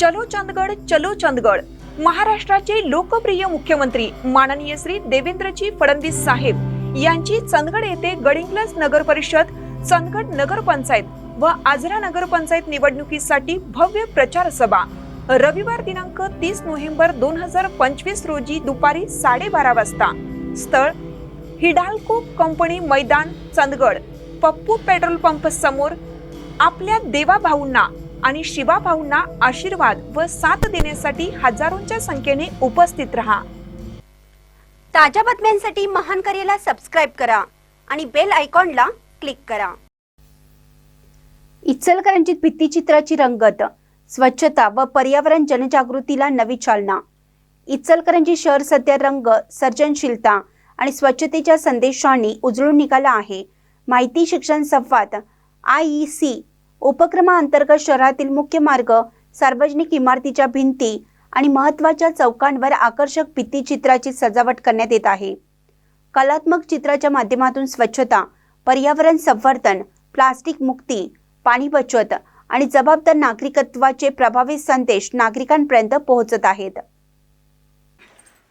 चलो चंदगड चलो चंदगड. महाराष्ट्राचे लोकप्रिय मुख्यमंत्री माननीय श्री देवेंद्रजी फडणवीस साहेब यांची चंदगड येथे गडिंग्लज नगर परिषद चंदगड नगरपंचायत व आजरा नगरपंचायत निवडणुकीसाठी भव्य प्रचार सभा. रविवार दिनांक तीस नोव्हेंबर दोन हजार पंचवीस रोजी दुपारी साडेबारा वाजता. स्थळ हिडाल्को कंपनी मैदान चंदगड. पप्पू पेट्रोल पंप समोर आपल्या देवाभाऊंना आणि शिवा भाऊंना आशीर्वाद व साथ देण्यासाठी हजारोंच्या संख्येने उपस्थित राहा. ताज्या बातम्यांसाठी महान करेला सबस्क्राईब करा आणि बेल आयकॉनला क्लिक करा. इचलकरंजीत भित्तिचित्राची रंगत स्वच्छता व पर्यावरण जनजागृतीला नवी चालना. इचलकरंजी शहर सध्या रंग सर्जनशीलता आणि स्वच्छतेच्या संदेशांनी उजळून निघाला आहे. माहिती शिक्षण संवाद आय ई सी उपक्रमाअंतर्गत शहरातील मुख्य मार्ग सार्वजनिक इमारतीच्या भिंती आणि महत्त्वाच्या चौकांवर आकर्षक भित्तिचित्राची सजावट करण्यात येत आहे. कलात्मक चित्राच्या माध्यमातून स्वच्छता पर्यावरण संवर्धन प्लास्टिक मुक्ती पाणी बचत आणि जबाबदार नागरिकत्वाचे प्रभावी संदेश नागरिकांपर्यंत पोहोचत आहेत.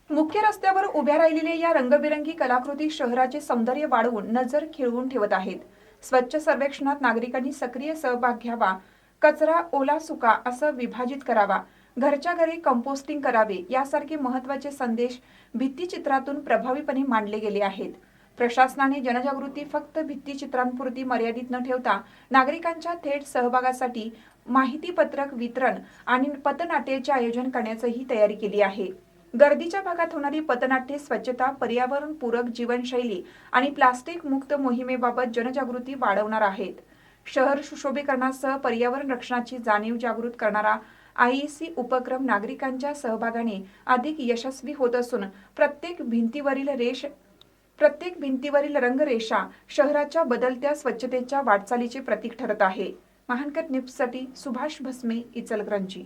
मुख्य रस्त्यावर उभ्या राहिलेल्या या रंगबिरंगी कलाकृती शहराचे सौंदर्य वाढवून नजर खिळवून ठेवत आहेत. स्वच्छ सर्वेक्षणात नागरिकांनी सक्रिय सहभाग घ्यावा. कचरा ओला सुका असं विभाजित करावा. घरच्या घरी कंपोस्टिंग करावे यासारखे महत्त्वाचे संदेश भित्तिचित्रातून प्रभावीपणे मांडले गेले आहेत. प्रशासनाने जनजागृती फक्त भित्तीचित्रांपुरती मर्यादित न ठेवता नागरिकांच्या थेट सहभागासाठी माहितीपत्रक वितरण आणि पथनाट्याचे आयोजन करण्याचीही तयारी केली आहे. गर्दीच्या भागात होणारी पथनाट्ये स्वच्छता पर्यावरणपूरक जीवनशैली आणि प्लास्टिक मुक्त मोहिमेबाबत जनजागृती वाढवणार आहेत. शहर सुशोभीकरणासह पर्यावरण रक्षणाची जाणीव जागृत करणारा आयईसी उपक्रम नागरिकांच्या सहभागाने अधिक यशस्वी होत असून प्रत्येक भिंतीवरील रेष प्रत्येक भिंतीवरील रंगरेषा शहराच्या बदलत्या स्वच्छतेच्या वाटचालीचे प्रतीक ठरत आहे. महानकर निप्ससाठी सुभाष भस्मे इचलकरंजी.